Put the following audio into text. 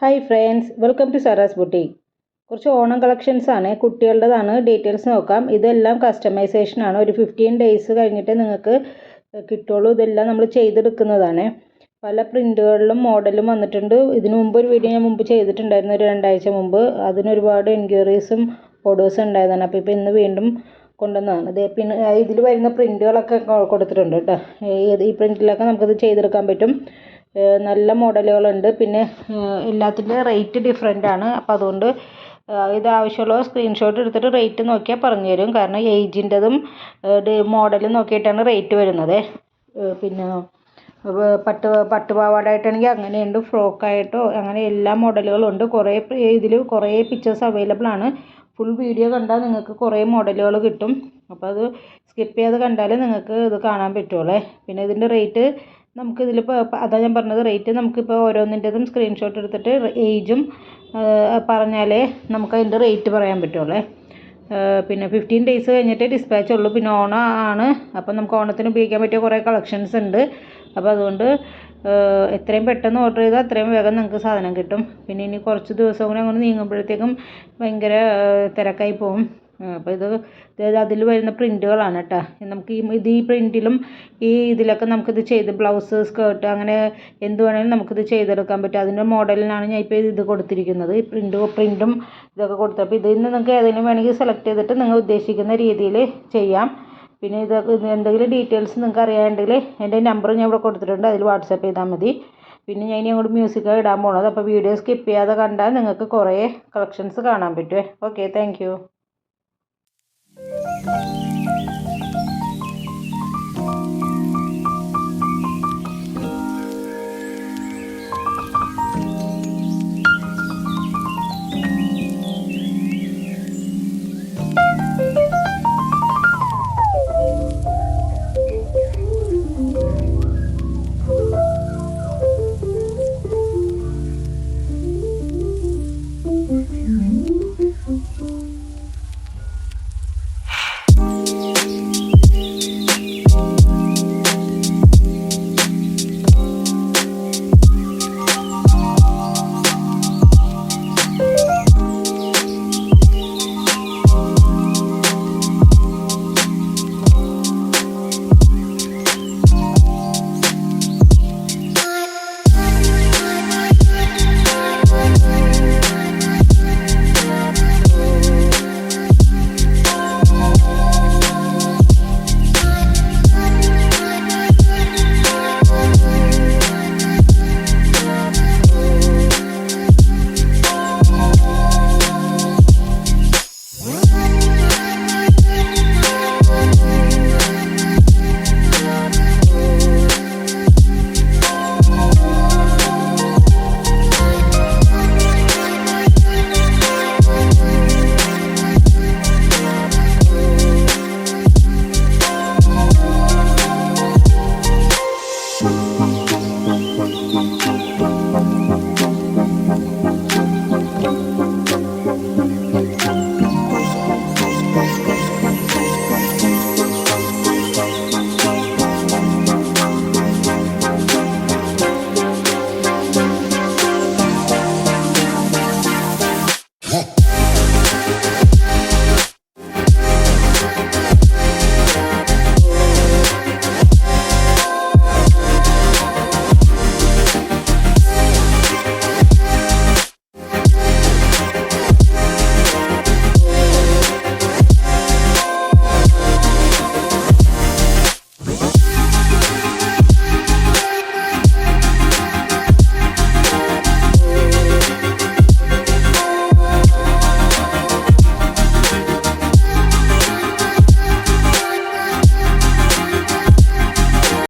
Hi friends welcome to Saras boutique കുറച്ച് Onam collections ആണ് കുട്ടികളുടേതാണ് details നോക്കാം. ഇതെല്ലാം കസ്റ്റമൈസേഷൻ ആണ്. ഒരു ഫിഫ്റ്റീൻ ഡേയ്സ് കഴിഞ്ഞിട്ട് നിങ്ങൾക്ക് കിട്ടുള്ളൂ. ഇതെല്ലാം നമ്മൾ ചെയ്തെടുക്കുന്നതാണ്. പല പ്രിന്റുകളിലും മോഡലും വന്നിട്ടുണ്ട്. ഇതിന് മുമ്പ് ഒരു വീഡിയോ ഞാൻ മുമ്പ് ചെയ്തിട്ടുണ്ടായിരുന്നു ഒരു രണ്ടാഴ്ച മുമ്പ്. അതിനൊരുപാട് എൻക്വയറീസും ഓർഡേഴ്സും ഉണ്ടായതാണ്. അപ്പോൾ ഇപ്പോൾ ഇന്ന് വീണ്ടും കൊണ്ടുവന്നതാണ്. ഇത് പിന്നെ ഇതിൽ വരുന്ന പ്രിന്റുകളൊക്കെ കൊടുത്തിട്ടുണ്ട് കേട്ടോ. ഈ പ്രിന്റിലൊക്കെ നമുക്കിത് ചെയ്തെടുക്കാൻ പറ്റും. നല്ല മോഡലുകളുണ്ട്. പിന്നെ എല്ലാത്തിന്റെ റേറ്റ് ഡിഫറെന്റ് ആണ്. അപ്പോൾ അതുകൊണ്ട് ഇത് ആവശ്യമുള്ള സ്ക്രീൻഷോട്ട് എടുത്തിട്ട് റേറ്റ് നോക്കിയാൽ പറഞ്ഞു തരും. കാരണം ഏജിന്റെതും മോഡലും നോക്കിയിട്ടാണ് റേറ്റ് വരുന്നത്. പിന്നെ പട്ട് പട്ട് പട്ടുപാവാടായിട്ടാണെങ്കിൽ അങ്ങനെയുണ്ട്. ഫ്രോക്കായിട്ടോ അങ്ങനെ എല്ലാ മോഡലുകളും ഉണ്ട്. കുറേ ഇതിൽ കുറേ പിക്ചേഴ്സ് അവൈലബിൾ ആണ്. ഫുൾ വീഡിയോ കണ്ടാൽ നിങ്ങൾക്ക് കുറേ മോഡലുകൾ കിട്ടും. അപ്പോൾ അത് സ്കിപ്പ് ചെയ്ത് കണ്ടാൽ നിങ്ങൾക്ക് ഇത് കാണാൻ പറ്റുള്ളേ. പിന്നെ ഇതിന്റെ റേറ്റ് നമുക്കിതിലിപ്പോൾ അതാ ഞാൻ പറഞ്ഞത് റേറ്റ് നമുക്കിപ്പോൾ ഓരോന്നിന്റെതും സ്ക്രീൻഷോട്ട് എടുത്തിട്ട് ഏജും പറഞ്ഞാലേ നമുക്ക് അതിന്റെ റേറ്റ് പറയാൻ പറ്റുള്ളേ. പിന്നെ ഫിഫ്റ്റീൻ ഡേയ്സ് കഴിഞ്ഞിട്ട് ഡിസ്പാച്ച് ഉള്ളൂ. പിന്നെ ഓണം ആണ്. അപ്പം നമുക്ക് ഓണത്തിന് ഉപയോഗിക്കാൻ പറ്റിയ കുറേ കളക്ഷൻസ് ഉണ്ട്. അപ്പോൾ അതുകൊണ്ട് എത്രയും പെട്ടെന്ന് ഓർഡർ ചെയ്താൽ അത്രയും വേഗം നിങ്ങൾക്ക് സാധനം കിട്ടും. പിന്നെ ഇനി കുറച്ച് ദിവസം കൂടി അങ്ങോട്ട് നീങ്ങുമ്പോഴത്തേക്കും ഭയങ്കര തിരക്കായി പോകും അപ്പോൾ ഇത് അതിൽ വരുന്ന പ്രിന്റുകളാണ് കേട്ടോ നമുക്ക് ഈ ഇത് ഈ പ്രിന്റിലും ഈ ഇതിലൊക്കെ നമുക്കിത് ചെയ്ത് ബ്ലൗസ് സ്കേർട്ട് അങ്ങനെ എന്ത് വേണമെങ്കിലും നമുക്കിത് ചെയ്തെടുക്കാൻ പറ്റും. അതിന്റെ മോഡലിനാണ് ഞാൻ ഇപ്പോൾ ഇത് കൊടുത്തിരിക്കുന്നത്. ഈ പ്രിന്റ് പ്രിന്റും ഇതൊക്കെ കൊടുത്തു അപ്പോൾ ഇതിൽ നിന്ന് നിങ്ങൾക്ക് ഏതെങ്കിലും വേണമെങ്കിൽ സെലക്ട് ചെയ്തിട്ട് നിങ്ങൾ ഉദ്ദേശിക്കുന്ന രീതിയിൽ ചെയ്യാം. പിന്നെ ഇത് എന്തെങ്കിലും ഡീറ്റെയിൽസ് നിങ്ങൾക്ക് അറിയാനുണ്ടെങ്കിൽ എന്റെ നമ്പർ ഞാൻ ഇവിടെ കൊടുത്തിട്ടുണ്ട്. അതിൽ വാട്സപ്പ് ചെയ്താൽ മതി. പിന്നെ ഞാൻ ഇനി അങ്ങോട്ട് മ്യൂസിക്കാണ് ഇടാൻ പോണത്. അപ്പോൾ വീഡിയോ സ്കിപ്പ് ചെയ്യാതെ കണ്ടാൽ നിങ്ങൾക്ക് കുറേ കളക്ഷൻസ് കാണാൻ പറ്റുമേ ഓക്കെ താങ്ക് Thank you.